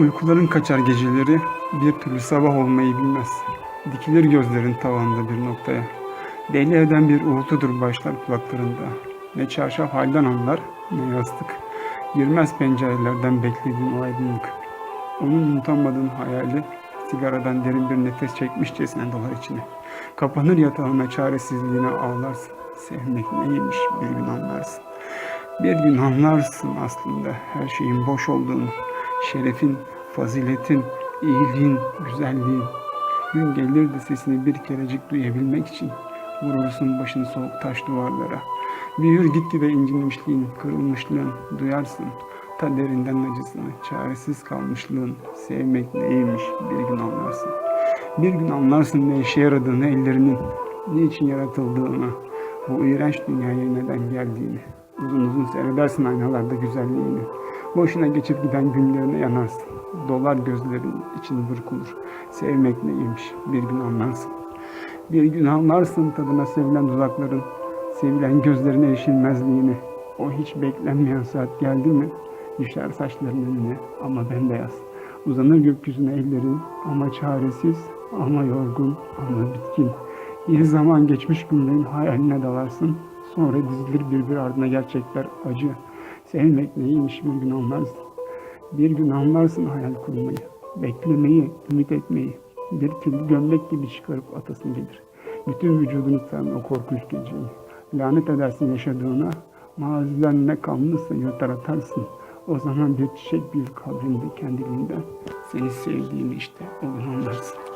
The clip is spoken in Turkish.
Uykuların kaçar geceleri bir türlü sabah olmayı bilmez. Dikilir gözlerin tavanda bir noktaya. Deli eden bir uğultudur başlar kulaklarında. Ne çarşaf halden anlar ne yastık. Girmez pencerelerden beklediğin o aydınlık. Onun unutamadığın hayali sigaradan derin bir nefes çekmişçesine dolar içine. Kapanır yatağına çaresizliğine ağlarsın. Sevmek neymiş bir gün anlarsın. Bir gün anlarsın aslında her şeyin boş olduğunu. Şerefin, faziletin, iyiliğin, güzelliğin. Gün gelir de sesini bir kerecik duyabilmek için vurursun başını soğuk taş duvarlara. Büyür gitgide incinmişliğin, kırılmışlığın duyarsın. Ta derinden acısını, çaresiz kalmışlığın, sevmek neymiş bir gün anlarsın. Bir gün anlarsın ne işe yaradığını ellerinin, niçin yaratıldığını, bu iğrenç dünyaya neden geldiğini. Uzun uzun seyredersin aynalarda güzelliğini. Boşuna geçip giden günlerine yanarsın. Dolar gözlerin için burkulur. Sevmek neymiş bir gün anlarsın. Bir gün anlarsın tadına sevilen dudakların, sevilen gözlerine erişilmezliğini. O hiç beklenmeyen saat geldi mi? Düşer saçların önüne ama bembeyaz. Uzanır gökyüzüne ellerin ama çaresiz, ama yorgun, ama bitkin. Bir zaman geçmiş günlerin hayaline dalarsın. Sonra dizilir birbir ardına gerçekler acı. Sevmek neymiş bir gün anlarsın. Bir gün anlarsın hayal kurmayı, beklemeyi, ümit etmeyi. Bir kirli gömlek gibi çıkarıp atasın gelir. Bütün vücudunu saran o korkunç geceyi. Lanet edersin yaşadığına, maziden ne kalmışsa yutar atarsın. O zaman bir çiçek bir kabrinde kendiliğinden seni sevdiğini işte o gün anlarsın.